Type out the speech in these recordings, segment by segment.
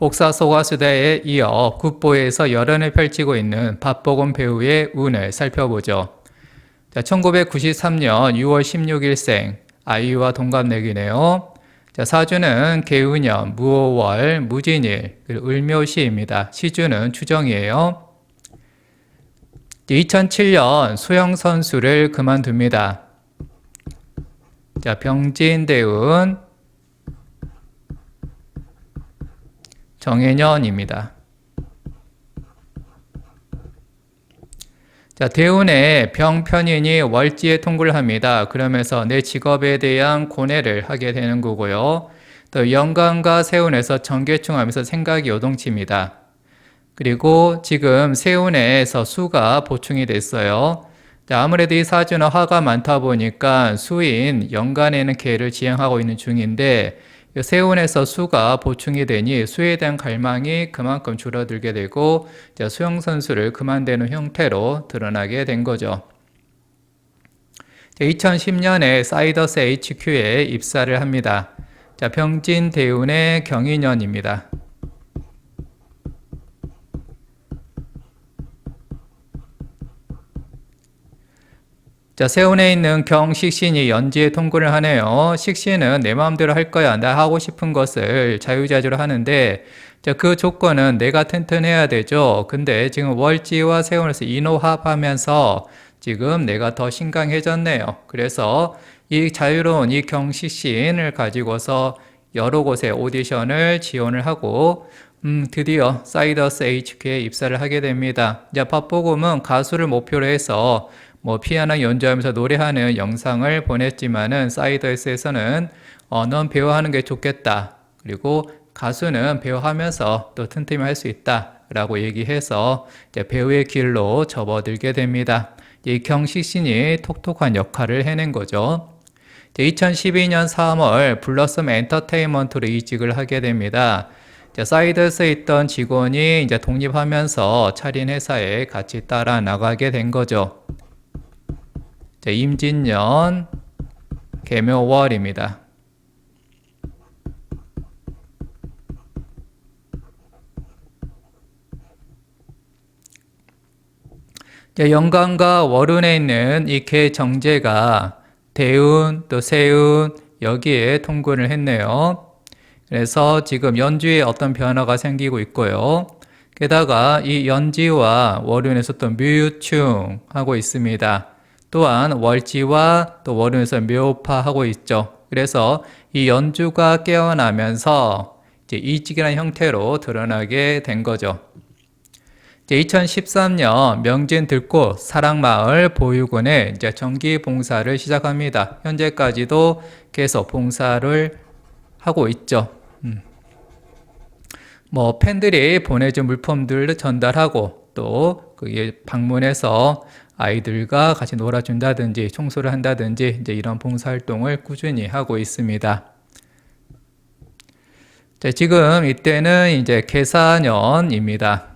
복사소가 수다에 이어 국보에서 열연을 펼치고 있는 박보검 배우의 운을 살펴보죠. 자, 1993년 6월 16일생 아이유와 동갑내기네요. 자, 사주는 개운년, 무오월, 무진일, 그리고 을묘시입니다. 시주는 추정이에요. 2007년 수영 선수를 그만둡니다. 자, 병진 대운 정해년입니다. 자, 대운의 병편인이 월지에 통굴을 합니다. 그러면서 내 직업에 대한 고뇌를 하게 되는 거고요. 또 영광과 세운에서 전개충하면서 생각이 요동칩니다. 그리고 지금 세운에서 수가 보충이 됐어요. 아무래도 이 사주는 화가 많다 보니까 수인 연간에는 개를 지향하고 있는 중인데 세운에서 수가 보충이 되니 수에 대한 갈망이 그만큼 줄어들게 되고 수영 선수를 그만되는 형태로 드러나게 된 거죠. 2010년에 사이더스 HQ에 입사를 합니다. 자, 병진 대운의 경인년입니다. 자, 세운에 있는 경식신이 연지에 통구를 하네요. 식신은 내 마음대로 할 거야. 나 하고 싶은 것을 자유자재로 하는데, 자, 그 조건은 내가 튼튼해야 되죠. 근데 지금 월지와 세운에서 인호합하면서 지금 내가 더 신강해졌네요. 그래서 이 자유로운 이 경식신을 가지고서 여러 곳에 오디션을 지원을 하고, 음, 드디어 사이더스 HQ에 입사를 하게 됩니다. 자, 밥보금은 가수를 목표로 해서 뭐 피아노 연주하면서 노래하는 영상을 보냈지만은 사이더스에서는 어, 넌 배우하는 게 좋겠다. 그리고 가수는 배우하면서 또 튼튼히 할수 있다. 라고 얘기해서 배우의 길로 접어들게 됩니다. 이 경식 신이 톡톡한 역할을 해낸 거죠. 2012년 3월 블러썸 엔터테인먼트로 이직을 하게 됩니다. 사이드스에 있던 직원이 이제 독립하면서 차린 회사에 같이 따라 나가게 된 거죠. 자, 임진년 개묘월입니다. 자, 영광과 월운에 있는 이 개정제가 대운 또 세운 여기에 통근을 했네요. 그래서 지금 연주에 어떤 변화가 생기고 있고요. 게다가 이 연지와 월운에서 또 묘충 하고 있습니다. 또한 월지와 또 월운에서 묘파하고 있죠. 그래서 이 연주가 깨어나면서 이제 이직이라는 형태로 드러나게 된 거죠. 이제 2013년 명진 들꽃 사랑마을 보육원에 이제 정기 봉사를 시작합니다. 현재까지도 계속 봉사를 하고 있죠. 음. 뭐 팬들이 보내준 물품들을 전달하고 또 그게 방문해서 아이들과 같이 놀아준다든지 청소를 한다든지 이제 이런 봉사활동을 꾸준히 하고 있습니다. 자, 지금 이때는 이제 계사년입니다.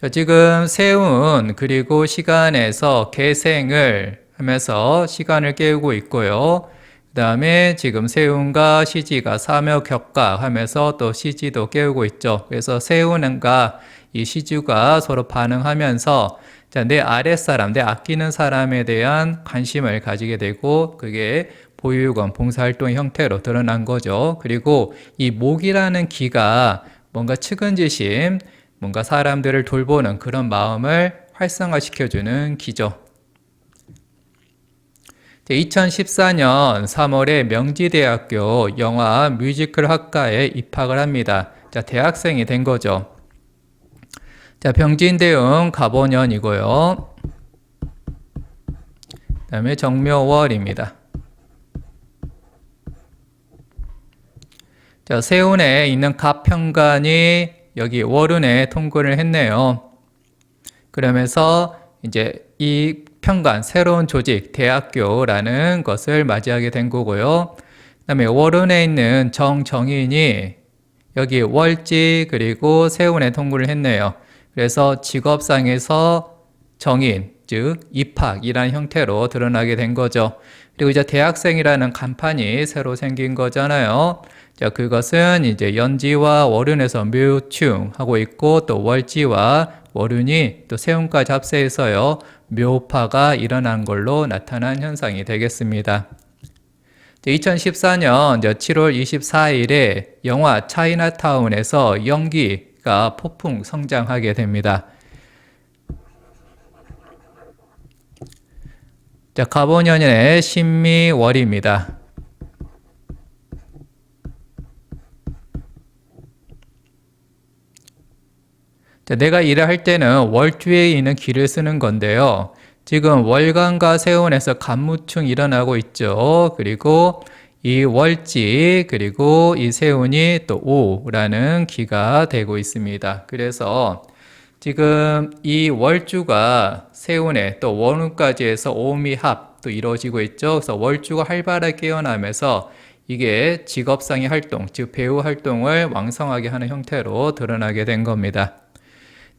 자, 지금 세운 그리고 시간에서 계생을 하면서 시간을 깨우고 있고요. 그 다음에 지금 세운과 시지가 사묘격가 하면서 또 시지도 깨우고 있죠. 그래서 세운과 이 시주가 서로 반응하면서 자, 내 아랫사람, 내 아끼는 사람에 대한 관심을 가지게 되고 그게 보유권, 봉사활동 형태로 드러난 거죠. 그리고 이 목이라는 기가 뭔가 측은지심, 뭔가 사람들을 돌보는 그런 마음을 활성화시켜주는 기죠. 2014년 3월에 명지대학교 영화 뮤지컬 학과에 입학을 합니다. 자, 대학생이 된 거죠. 자, 병진대응 가보년이고요. 그 다음에 정묘월입니다. 자, 세운에 있는 갑평관이 여기 월운에 통근을 했네요. 그러면서 이제 이 평관, 새로운 조직, 대학교라는 것을 맞이하게 된 거고요. 그 다음에 월운에 있는 정정인이 여기 월지 그리고 세운에 통구를 했네요. 그래서 직업상에서 정인, 즉 입학이라는 형태로 드러나게 된 거죠. 그리고 이제 대학생이라는 간판이 새로 생긴 거잖아요. 자, 그것은 이제 연지와 월운에서 묘충하고 있고 또 월지와 월운이 또 세운까지 합세해서요. 묘파가 일어난 걸로 나타난 현상이 되겠습니다. 2014년 7월 24일에 영화 차이나타운에서 연기가 폭풍 성장하게 됩니다. 자, 가보년의 신미월입니다. 내가 일을 할 때는 월주에 있는 기를 쓰는 건데요. 지금 월간과 세운에서 간무충 일어나고 있죠. 그리고 이 월지 그리고 이 세운이 또 오라는 기가 되고 있습니다. 그래서 지금 이 월주가 세운에 또 원운까지 해서 오미합도 이루어지고 있죠. 그래서 월주가 활발하게 깨어나면서 이게 직업상의 활동, 즉 배우 활동을 왕성하게 하는 형태로 드러나게 된 겁니다.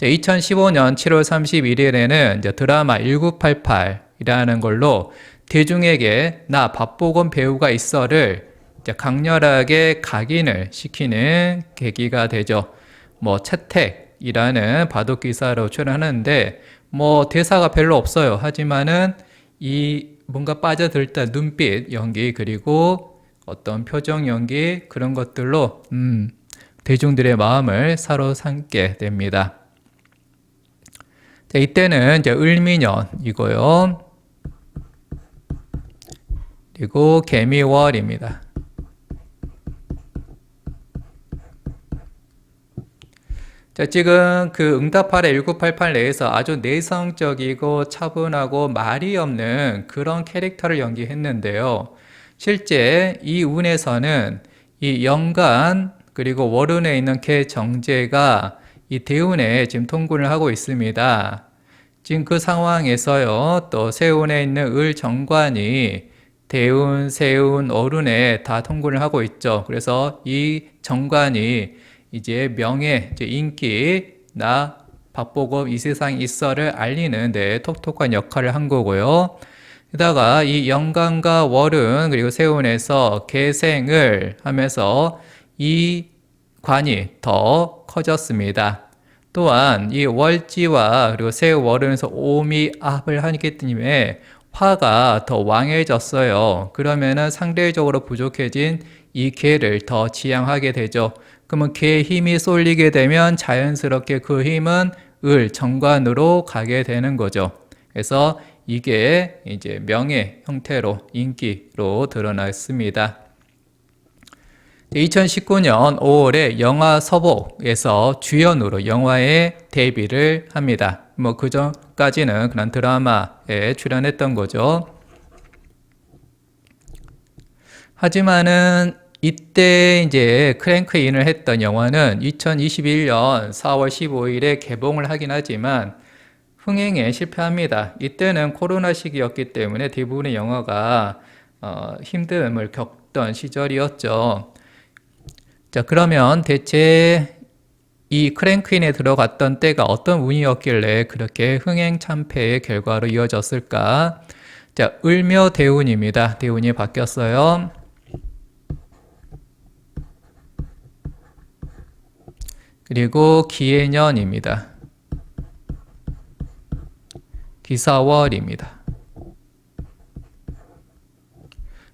2015년 7월 31일에는 이제 드라마 1988이라는 걸로 대중에게 나 박보검 배우가 있어를 강렬하게 각인을 시키는 계기가 되죠. 뭐 채택이라는 바둑 기사로 출연하는데 뭐 대사가 별로 없어요. 하지만은 이 뭔가 빠져들 때 눈빛 연기 그리고 어떤 표정 연기 그런 것들로 음, 대중들의 마음을 사로잡게 됩니다. 자, 이때는 이제 을미년이고요. 그리고 개미월입니다. 자, 지금 그 응답하라 1988 내에서 아주 내성적이고 차분하고 말이 없는 그런 캐릭터를 연기했는데요. 실제 이 운에서는 이 연간 그리고 월운에 있는 개정제가 이 대운에 지금 통군을 하고 있습니다. 지금 그 상황에서요, 또 세운에 있는 을 정관이 대운, 세운, 어른에 다 통군을 하고 있죠. 그래서 이 정관이 이제 명예, 인기, 나 박보검 이 세상 있어를 알리는 데 톡톡한 역할을 한 거고요. 게다가 이 영광과 월은 그리고 세운에서 계생을 하면서 이 관이 더 커졌습니다. 또한 이 월지와 그리고 세월은에서 오미 압을 하기 때문에 화가 더 왕해졌어요. 그러면은 상대적으로 부족해진 이 개를 더 지향하게 되죠. 그러면 개의 힘이 쏠리게 되면 자연스럽게 그 힘은 을 정관으로 가게 되는 거죠. 그래서 이게 이제 명예 형태로 인기로 드러났습니다. 2019년 5월에 영화 서복에서 주연으로 영화에 데뷔를 합니다. 뭐 그전까지는 그런 드라마에 출연했던 거죠. 하지만은 이때 이제 크랭크인을 했던 영화는 2021년 4월 15일에 개봉을 하긴 하지만 흥행에 실패합니다. 이때는 코로나 시기였기 때문에 대부분의 영화가 어, 힘듦을 겪던 시절이었죠. 자, 그러면 대체 이 크랭크인에 들어갔던 때가 어떤 운이었길래 그렇게 흥행 참패의 결과로 이어졌을까? 자, 을묘 대운입니다. 대운이 바뀌었어요. 그리고 기해년입니다. 기사월입니다.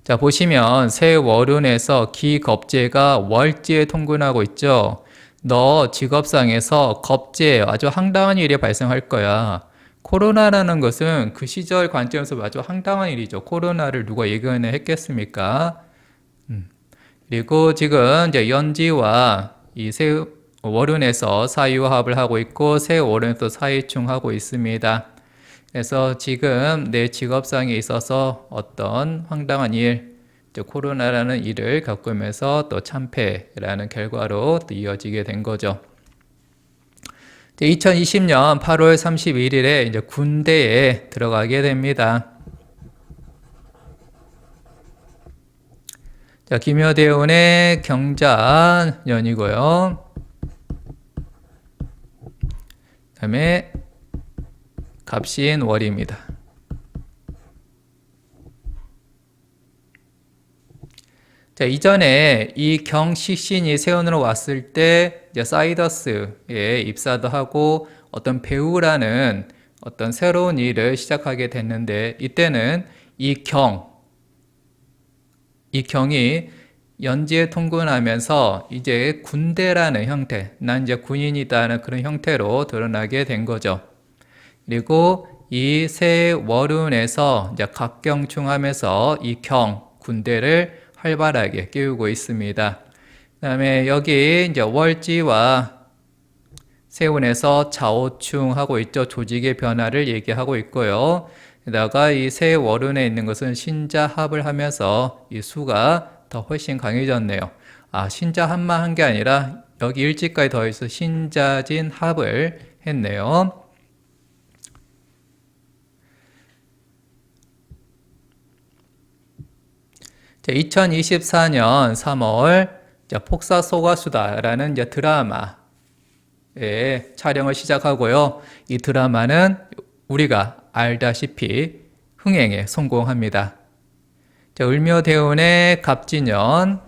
자, 보시면 세월운에서 기겁제가 월지에 통근하고 있죠. 너 직업상에서 겁제 아주 황당한 일이 발생할 거야. 코로나라는 것은 그 시절 관점에서 아주 황당한 일이죠. 코로나를 누가 예견을 했겠습니까? 음. 그리고 지금 이제 연지와 이세 월운에서 사유합을 하고 있고 세월운에서 사이충하고 있습니다. 그래서 지금 내 직업상에 있어서 어떤 황당한 일, 코로나라는 일을 겪으면서 또 참패라는 결과로 또 이어지게 된 거죠. 2020년 8월 31일에 이제 군대에 들어가게 됩니다. 자, 김여대원의 경자년이고요. 다음에 갑신월입니다. 자, 이전에 이 경식신이 세운으로 왔을 때 사이더스에 입사도 하고 어떤 배우라는 어떤 새로운 일을 시작하게 됐는데 이때는 이 경, 이 경이 연지에 통근하면서 이제 군대라는 형태, 난 이제 군인이다는 그런 형태로 드러나게 된 거죠. 그리고 이 세 월운에서 이제 각경충하면서 이 경, 군대를 활발하게 끼우고 있습니다. 그다음에 여기 이제 월지와 세운에서 좌우충하고 있죠. 조직의 변화를 얘기하고 있고요. 게다가 이 세 월운에 있는 것은 신자합을 하면서 이 수가 더 훨씬 강해졌네요. 아, 신자합만 한 게 아니라 여기 일지까지 더해서 신자진 합을 했네요. 2024년 3월 자, 폭사 소가수다라는 이제 드라마의 촬영을 시작하고요. 이 드라마는 우리가 알다시피 흥행에 성공합니다. 자, 을묘대운의 갑진년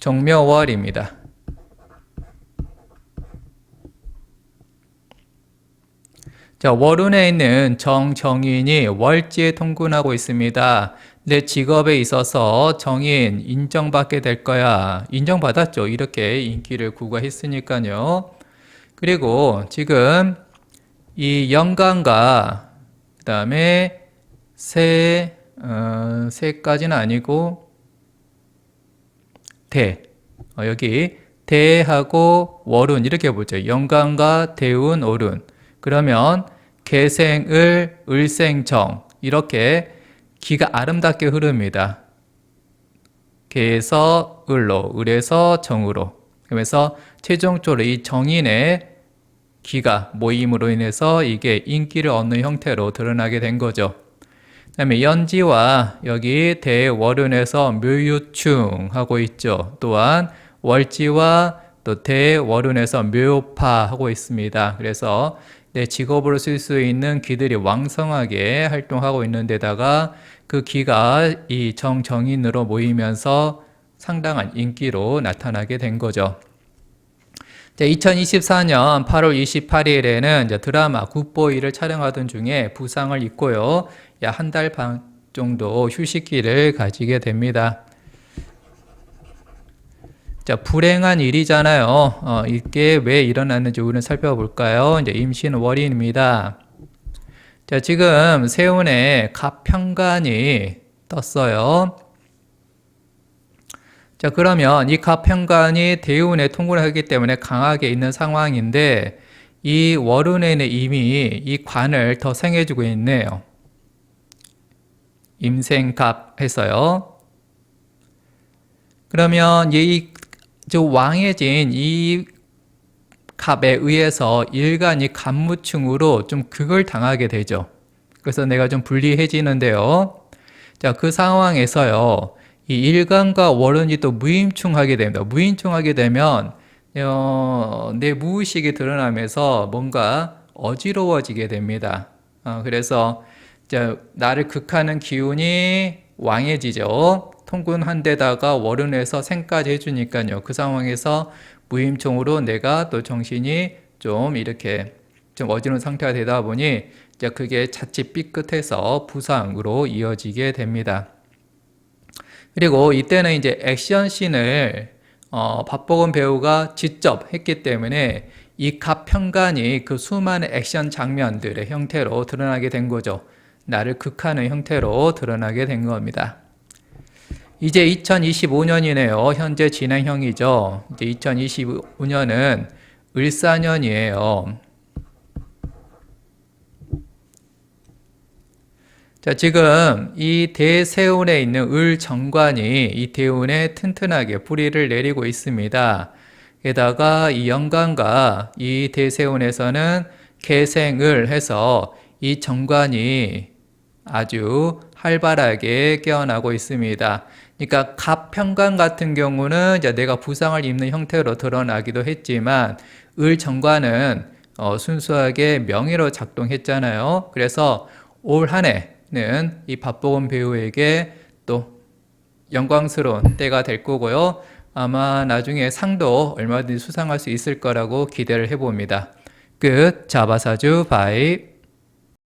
정묘월입니다. 자, 월운에 있는 정정인이 월지에 통근하고 있습니다. 내 직업에 있어서 정인 인정받게 될 거야. 인정받았죠. 이렇게 인기를 구가했으니까요. 그리고 지금 이 영광과 그 다음에 세, 어, 세까지는 아니고 대. 어, 여기 대하고 월운 이렇게 보죠. 영광과 대운, 오른. 그러면 개생을, 을생정 이렇게 기가 아름답게 흐릅니다. 개에서 을로, 을에서 정으로. 그러면서 최종적으로 이 정인의 기가 모임으로 인해서 이게 인기를 얻는 형태로 드러나게 된 거죠. 그 다음에 연지와 여기 대월운에서 묘유충 하고 있죠. 또한 월지와 또 대월운에서 묘파 하고 있습니다. 그래서 내 직업으로 쓸 수 있는 기들이 왕성하게 활동하고 있는 데다가 그 기가 이 정정인으로 모이면서 상당한 인기로 나타나게 된 거죠. 2024년 8월 28일에는 이제 드라마 굿보이를 촬영하던 중에 부상을 입고요. 약 한 달 반 정도 휴식기를 가지게 됩니다. 자, 불행한 일이잖아요. 어, 이게 왜 일어났는지 우리는 살펴볼까요? 이제 임신 월인입니다. 자, 지금 세운에 갑평관이 떴어요. 자, 그러면 이 갑평관이 대운에 통근을 하기 때문에 강하게 있는 상황인데 이 월운에는 이미 이 관을 더 생해주고 있네요. 임생갑 해서요. 그러면 이 왕해진 이 갑에 의해서 일간이 간무충으로 좀 극을 당하게 되죠. 그래서 내가 좀 불리해지는데요. 자, 그 상황에서요. 이 일간과 월운이 또 무임충하게 됩니다. 무임충하게 되면 어, 내 무의식이 드러나면서 뭔가 어지러워지게 됩니다. 어, 그래서 나를 극하는 기운이 왕해지죠. 통근한 데다가 월운에서 생까지 해주니까요. 그 상황에서 무임충으로 내가 또 정신이 좀 이렇게 좀 어지러운 상태가 되다 보니 이제 그게 자칫 삐끗해서 부상으로 이어지게 됩니다. 그리고 이때는 이제 액션씬을 어, 박보검 배우가 직접 했기 때문에 이 갑편관이 그 수많은 액션 장면들의 형태로 드러나게 된 거죠. 나를 극하는 형태로 드러나게 된 겁니다. 이제 2025년이네요. 현재 진행형이죠. 이제 2025년은 을사년이에요. 자, 지금 이 대세운에 있는 을 정관이 이 대운에 튼튼하게 뿌리를 내리고 있습니다. 게다가 이 영관과 이 대세운에서는 개생을 해서 이 정관이 아주 활발하게 깨어나고 있습니다. 그러니까 갑평관 같은 경우는 이제 내가 부상을 입는 형태로 드러나기도 했지만 을 정관은 어, 순수하게 명의로 작동했잖아요. 그래서 올 한 해는 이 박보검 배우에게 또 영광스러운 때가 될 거고요. 아마 나중에 상도 얼마든지 수상할 수 있을 거라고 기대를 해봅니다. 끝. 자바사주 바이.